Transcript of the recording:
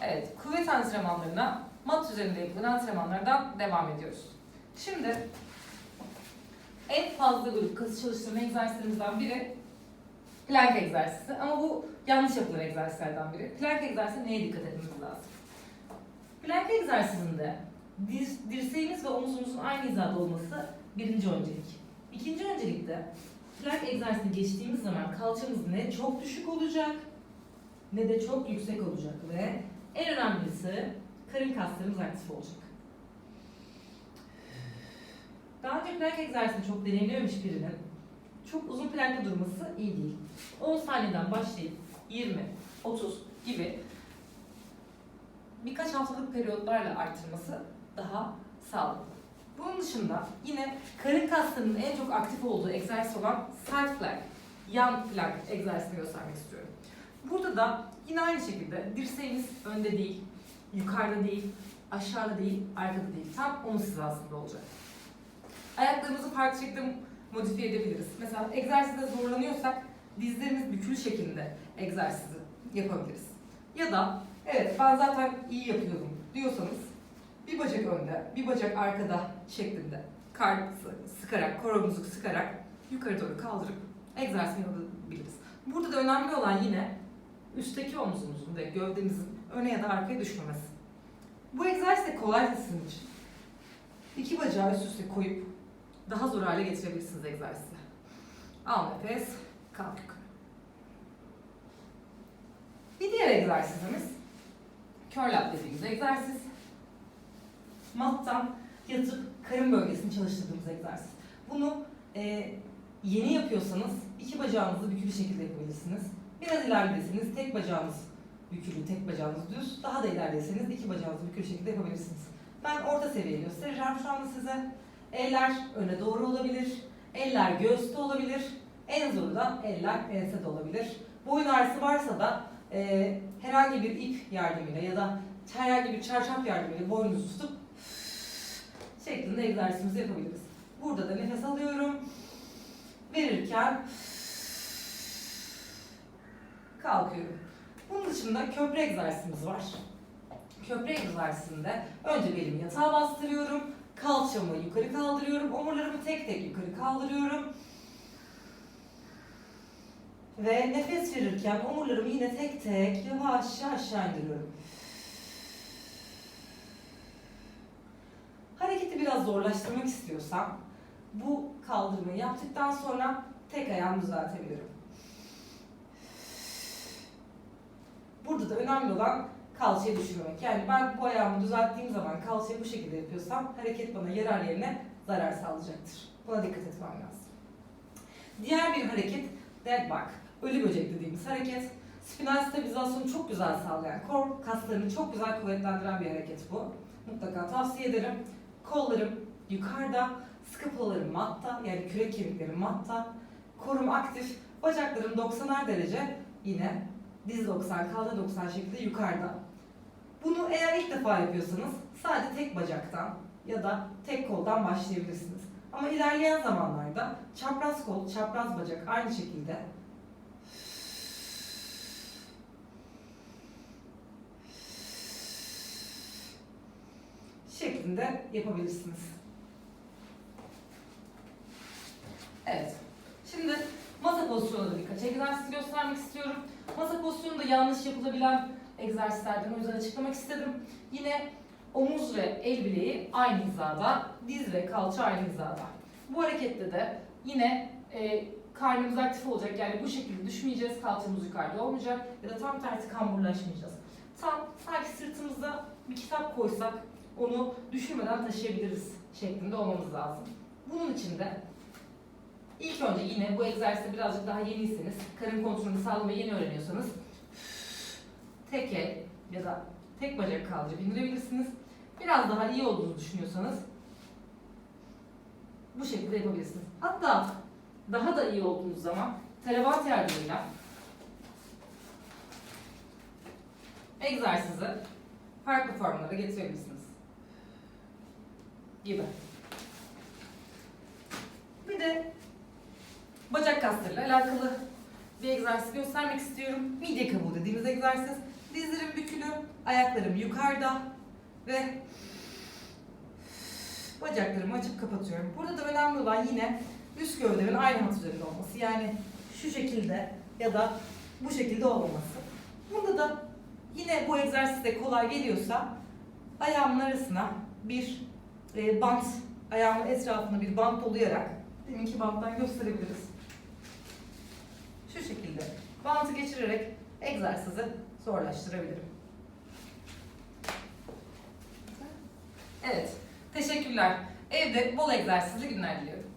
Evet, kuvvet antrenmanlarına mat üzerinde yapılan antrenmanlardan devam ediyoruz. Şimdi en fazla grup kası çalıştırma egzersizlerimizden biri plank egzersizi. Ama bu yanlış yapılan egzersizlerden biri. Plank egzersizi neye dikkat etmemiz lazım? Plank egzersizinde dir- dirseğimiz ve omuzumuzun aynı hizada olması birinci öncelik. İkinci öncelikte plank egzersizini geçtiğimiz zaman kalçamız ne çok düşük olacak ne de çok yüksek olacak ve karın kaslarımız aktif olacak. Daha önce plank egzersizini çok deneyimlememiş birinin çok uzun plankta durması iyi değil. 10 saniyeden başlayıp 20, 30 gibi birkaç haftalık periyotlarla artırması daha sağlıklı. Bunun dışında yine karın kaslarının en çok aktif olduğu egzersiz olan side plank, yan plank egzersizini göstermek istiyorum. Burada da yine aynı şekilde dirseğimiz önde değil, yukarıda değil, aşağıda değil, arkada değil. Tam omuz hizasında olacak. Ayaklarımızı farklı şekilde modifiye edebiliriz. Mesela egzersizde zorlanıyorsak dizlerimiz bükülü şeklinde egzersizi yapabiliriz. Ya da evet ben zaten iyi yapıyorum diyorsanız bir bacak önde, bir bacak arkada şeklinde karnımızı sıkarak, koromuzu sıkarak yukarı doğru kaldırıp egzersiz yapabiliriz. Burada da önemli olan yine üstteki omzumuzun ve gövdemizin öne ya da arkaya düşmemesi. Bu egzersiz de kolay sizin için. İki bacağı üst üste koyup daha zor hale getirebilirsiniz egzersizi. Al nefes, kalk yukarı. Bir diğer egzersizimiz curl up dediğimiz egzersiz. Mattan yatıp karın bölgesini çalıştırdığımız egzersiz. Bunu e, yeni yapıyorsanız iki bacağınızı bükülü şekilde yapabilirsiniz. Biraz ilerlediyseniz tek bacağınız bükülü, tek bacağınız düz. Daha da ilerlediyseniz iki bacağınızı bükülü şekilde yapabilirsiniz. Ben orta seviye göstereceğim şu anda size. Eller öne doğru olabilir. Eller göğüste olabilir. En zoru da eller ensede olabilir. Boyun ağrısı varsa da e, herhangi bir ip yardımıyla ya da herhangi bir çarşaf yardımıyla boynunuzu tutup şeklinde egzersizimizi yapabiliriz. Burada da nefes alıyorum. Verirken kalkıyorum. Bunun dışında köprü egzersizimiz var. Köprü egzersizinde önce belimi yatağa bastırıyorum. Kalçamı yukarı kaldırıyorum. Omurlarımı tek tek yukarı kaldırıyorum. Ve nefes verirken omurlarımı yine tek tek yavaşça aşağı indiriyorum. Hareketi biraz zorlaştırmak istiyorsam bu kaldırmayı yaptıktan sonra tek ayağımı düzeltebilirim. Burada da önemli olan kalçayı düşürmemek. Yani ben bu ayağımı düzelttiğim zaman kalçayı bu şekilde yapıyorsam hareket bana yarar yerine zarar sağlayacaktır. Buna dikkat etmem lazım. Diğer bir hareket dead bug. Ölü böcek dediğimiz hareket. Spinal stabilizasyonu çok güzel sağlayan, kor kaslarını çok güzel kuvvetlendiren bir hareket bu. Mutlaka tavsiye ederim. Kollarım yukarıda, skapulalarım matta yani kürek kemiklerim matta. Korum aktif, bacaklarım 90'ar derece yine diz 90, kalça 90 şekilde yukarıda. Bunu eğer ilk defa yapıyorsanız sadece tek bacaktan ya da tek koldan başlayabilirsiniz. Ama ilerleyen zamanlarda çapraz kol, çapraz bacak aynı şekilde şeklinde yapabilirsiniz. Evet. Şimdi masa pozisyonunda birkaç egzersiz göstermek istiyorum. Masa pozisyonu da yanlış yapılabilen egzersizlerden o yüzden açıklamak istedim. Yine omuz ve el bileği aynı hizada, diz ve kalça aynı hizada. Bu harekette de yine e, karnımız aktif olacak yani bu şekilde düşmeyeceğiz, kalçamız yukarıda olmayacak ya da tam tersi kamburlaşmayacağız. Tam sanki sırtımızda bir kitap koysak onu düşürmeden taşıyabiliriz şeklinde olmamız lazım. Bunun için de ilk önce yine bu egzersizde birazcık daha yeniyseniz, karın kontrolünü sağlamayı yeni öğreniyorsanız tek el ya da tek bacak kaldırıp indirebilirsiniz. Biraz daha iyi olduğunu düşünüyorsanız bu şekilde yapabilirsiniz. Hatta daha da iyi olduğunuz zaman televat yardımıyla egzersizi farklı formlara getirebilirsiniz. Gibi. Bir de bacak kaslarıyla alakalı bir egzersiz göstermek istiyorum. Midye kabuğu dediğimiz egzersiz. Dizlerim bükülü, ayaklarım yukarıda ve bacaklarımı açıp kapatıyorum. Burada da önemli olan yine üst gövdemin aynı hat üzerinde olması. Yani şu şekilde ya da bu şekilde olmaması. Bunda da yine bu egzersizde kolay geliyorsa ayağımın arasına bir e, bant, ayağımın etrafına bir bant dolayarak deminki banttan gösterebiliriz. Şu şekilde bantı geçirerek egzersizi zorlaştırabilirim. Evet, teşekkürler. Evde bol egzersizli günler diliyorum.